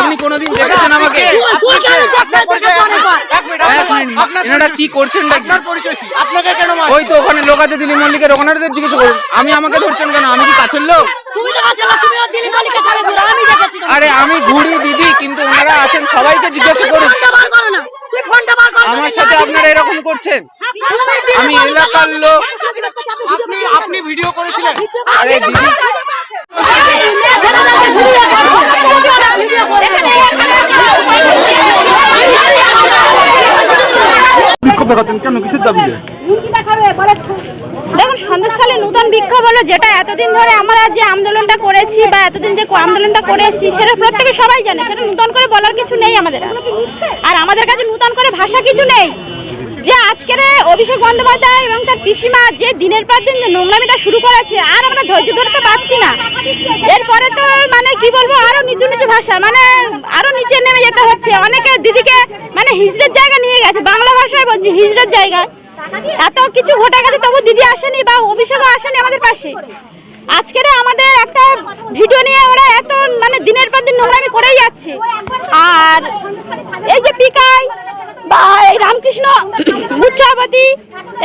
আপনি কোনোদিন দেখেছেন আমাকে? এনারা কি করছেন আপনাকে কেন ওই তো ওখানে লোক আছে দিলীপ মল্লিকের ওখানেদের জিজ্ঞেস করুন। আমি আমাকে ধরছেন কেন? আমি কি কাছের লোক। আরে আমি ঘুরি দিদি কিন্তু ওনারা আছেন সবাইকে জিজ্ঞাসা করুন। আমার সাথে আপনারা এরকম করছেন? আমি এলাকার লোক। আপনি আপনি ভিডিও করেছিলেন। আরে দিদি দেখাচ্ছেন কেন? কিসের দাবিতে দেখুন সন্দেশখালী নূতন বিক্ষোভ হলো যেটা এতদিন ধরে আমরা যে আন্দোলনটা করেছি বা এতদিন যে আন্দোলনটা করেছি সেটা প্রত্যেকে সবাই জানে সেটা নূতন করে বলার কিছু নেই আমাদের আর। আমাদের কাছে নূতন করে ভাষা কিছু নেই। যে আজকের অভিষেক বন্দ্যোপাধ্যায় এবং তার পিসিমা যে দিনের পর দিন যে নোংরামিটা শুরু করেছে আর আমরা ধৈর্য ধরতে পারছি না। এরপরে তো মানে কি বলব আরও নিচু নিচু ভাষা মানে আরও নিচে হচ্ছে। অনেকে দিদিকে মানে হিজড়ের জায়গা নিয়ে গেছে। বাংলা ভাষায় বলছি হিজড়ের জায়গায় এত কিছু ঘটে গেছে, তবু দিদি আসেনি বা অভিষেকও আসেনি আমাদের পাশে। আজকের আমাদের একটা ভিডিও নিয়ে ওরা এত মানে দিনের পর দিন নোংরামি করেই যাচ্ছে। আর এই যে পিকাই বা এই রামকৃষ্ণ উচ্চাবতী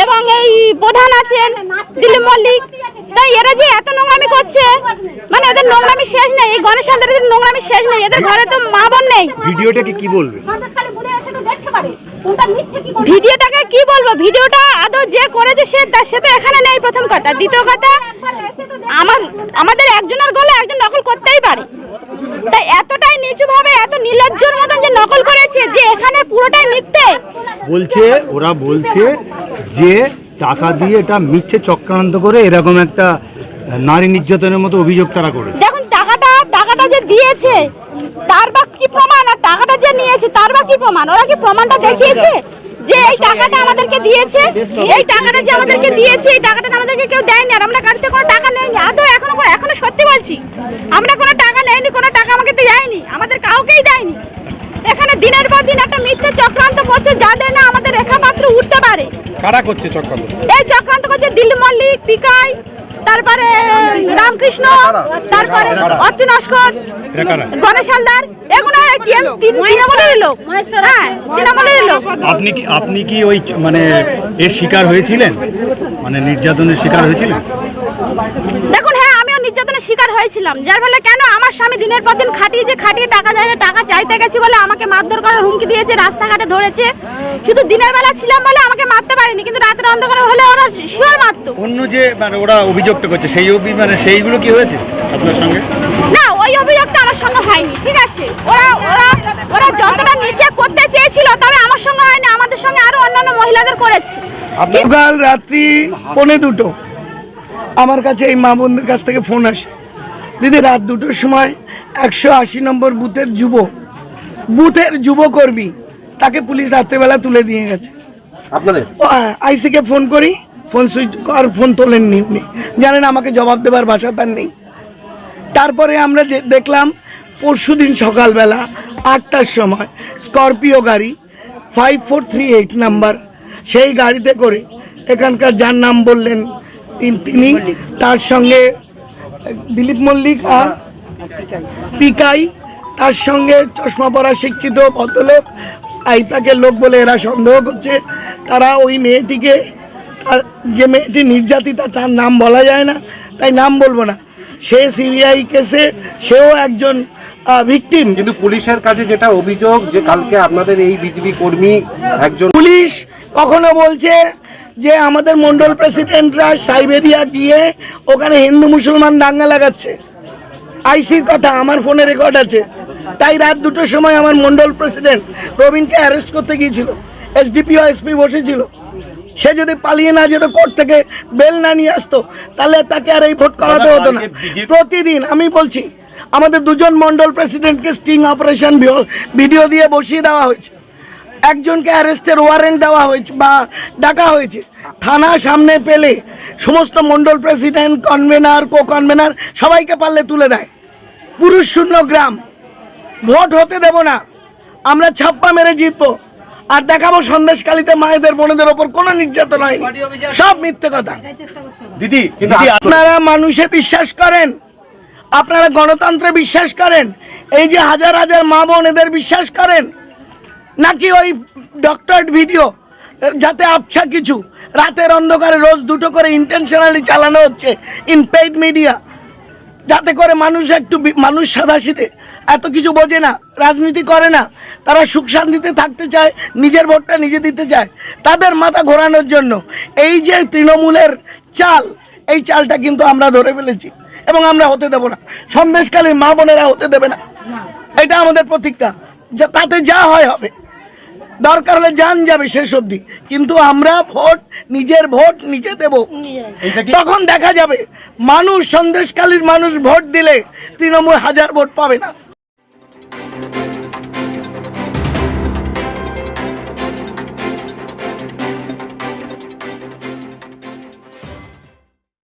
এবং এই প্রধান আছেন দিলীপ মল্লিক। তাই এরা যে এত নোংরামি করছে মানে এদের নোংরামি শেষ নেই। এই গণেশ হালদারের নোংরামি শেষ নেই। এদের ঘরে তো মা বোন নেই। ভিডিওটাকে কি বলবে? ভিডিওটাকে কি বলব? ভিডিওটা আদৌ যে করেছে সে তার সে তো এখানে নেই প্রথম কথা। দ্বিতীয় কথা আমার আমাদের একজনের গলে একজন নকল করতেই পারে। তাই এতটাই নিচু ভাবে এত নির্লজ্জর মতন যে নকল করেছে যে এখানে পুরোটাই মিথ্যে। বলছে ওরা বলছে যে টাকা দিয়ে এটা মিথ্যে চক্রান্ত করে এরকম একটা নারী নির্যাতনের মতো অভিযোগ তারা করেছে। দেখুন, টাকাটা টাকাটা যে দিয়েছে, তার বা কি প্রমাণ? আর টাকাটা যে নিয়েছে, তার বা কি প্রমাণ? ওরা কি প্রমাণটা দেখিয়েছে? যে এই টাকাটা আমাদেরকে দিয়েছে, এই টাকাটা যে আমাদেরকে দিয়েছে, এই টাকাটা আমাদেরকে কেউ দেয়নি, আর আমরা কাছ কোনো টাকা নেইনি। আদৌ এখনও এখনও সত্যি বলছি, আমরা কোনো টাকা নেইনি, কোনো টাকা আমাকে তো দেয়নি, আমাদের কাউকেই দেয়নি। এখানে দিনের পর দিন একটা মিথ্যে চক্রান্ত করছে, যাদের না আমাদের রেখা মাত্র উঠতে পারে কারা করছে চক্রান্ত? এই চক্রান্ত করছে দিল্লি মল্লিক পিকাই তারপরে রামকৃষ্ণ তারপরে অর্জুন অস্কর গণেশ হালদার এগুলো তৃণমূলের লোক। হ্যাঁ তৃণমূলের লোক। আপনি কি আপনি কি ওই মানে এর শিকার হয়েছিলেন? মানে নির্যাতনের শিকার হয়েছিলেন? হ্যাঁ নির্যাতনের শিকার হয়েছিলাম। যার ফলে কেন আমার স্বামী দিনের পর দিন খাটিয়ে যে খাটিয়ে টাকা দেয় না টাকা চাইতে গেছি বলে আমাকে মারধর করার হুমকি দিয়েছে রাস্তাঘাটে ধরেছে। শুধু দিনের বেলা ছিলাম বলে আমাকে মারতে পারেনি কিন্তু রাতের অন্ধকারে হলে ওরা শিওর মারতো। অন্য যে মানে ওরা অভিযোগটা করছে সেই অভি মানে সেইগুলো কি হয়েছে আপনার সঙ্গে? না ওই অভিযোগটা আমার সঙ্গে হয়নি ঠিক আছে? ওরা ওরা ওরা যতটা নিচে করতে চেয়েছিল তবে আমার সঙ্গে হয়নি আমাদের সঙ্গে আরও অন্যান্য মহিলাদের করেছে। কাল রাত্রি পৌনে দুটো। আমার কাছে এই মা বোনদের কাছ থেকে ফোন আসে। দিদি রাত দুটোর সময় একশো আশি নম্বর বুথের যুব বুথের যুবকর্মী তাকে পুলিশ রাত্রেবেলা তুলে দিয়ে গেছে। আইসিকে ফোন করি ফোন সুইচ আর ফোন তোলেননি উনি। জানেন আমাকে জবাব দেবার ভাষা তার নেই। তারপরে আমরা যে দেখলাম পরশুদিন সকালবেলা আটটার সময় স্করপিও গাড়ি five four three eight number সেই গাড়িতে করে এখানকার যার নাম বললেন তিন- তার সঙ্গে দিলীপ মল্লিক আর পিকাই। তার সঙ্গে চশমা পরা শিক্ষিত ভদ্রলোক আইপ্যাকের লোক বলে এরা সন্দেহ করছে। তারা ওই মেয়েটিকে তার যে মেয়েটি নির্যাতিতা তার নাম বলা যায় না তাই নাম বলব না। সে সিবিআই কেসে সেও একজন ভিকটিম। কিন্তু পুলিশের কাছে যেটা অভিযোগ যে কালকে আপনাদের এই বিজেপি কর্মী একজন পুলিশ কখনো বলছে যে আমাদের মন্ডল প্রেসিডেন্টরা সাইবেরিয়া গিয়ে ওখানে হিন্দু মুসলমান দাঙ্গা লাগাচ্ছে। আইসির কথা আমার ফোনে রেকর্ড আছে। তাই রাত দুটোর সময় আমার মন্ডল প্রেসিডেন্ট প্রবীণকে অ্যারেস্ট করতে গিয়েছিল। এসডিপিও এসপি বসেছিল। সে যদি পালিয়ে না যেত কোর্ট থেকে বেল না নিয়ে আসতো তাহলে তাকে আর এই ভোট করাতে হতো না। প্রতিদিন আমি বলছি আমাদের দুজন মন্ডল প্রেসিডেন্টকে স্টিং অপারেশন ভিডিও দিয়ে বসিয়ে দেওয়া হয়েছে। একজনকে অ্যারেস্টের ওয়ারেন্ট দেওয়া হয়েছে বা ডাকা হয়েছে। থানা সামনে পেলে সমস্ত mandal president convener co convener সবাইকে পারলে তুলে দেয়। পুরুষ শূন্য গ্রাম। ভোট হতে দেব না। আমরা ছাপ্পা মেরে জিতবো। আর দেখাবো সন্দেশকালীতে মায়েদের বোনেদের ওপর কোনো নির্যাতন হয়নি। সব মিথ্যে কথা। দিদি আপনারা মানুষে বিশ্বাস করেন? আপনারা গণতন্ত্রে বিশ্বাস করেন? এই যে হাজার হাজার মা বোন এদের বিশ্বাস করেন? নাকি ওই ডক্টর ভিডিও যাতে আবছা কিছু। রাতের অন্ধকারে রোজ দুটো করে ইন্টেনশনালি চালানো হচ্ছে ইন পেইড মিডিয়া যাতে করে মানুষ একটু মানুষ সাদাশীতে এত কিছু বোঝে না রাজনীতি করে না। তারা সুখ শান্তিতে থাকতে চায় নিজের ভোটটা নিজে দিতে চায়। তাদের মাথা ঘোরানোর জন্য এই যে তৃণমূলের চাল এই চালটা কিন্তু আমরা ধরে ফেলেছি এবং আমরা হতে দেব না। সন্দেশকালীন মা বোনেরা হতে দেবে না। এটা আমাদের প্রতিজ্ঞা। যা তাতে যা হয় হবে। দরকার হলে যান যাবে শেষ অবধি। কিন্তু আমরা ভোট নিজের ভোট নিজে দেব। তখন দেখা যাবে মানুষ সন্দেশকালীর মানুষ ভোট দিলে তৃণমূল হাজার ভোট পাবে না।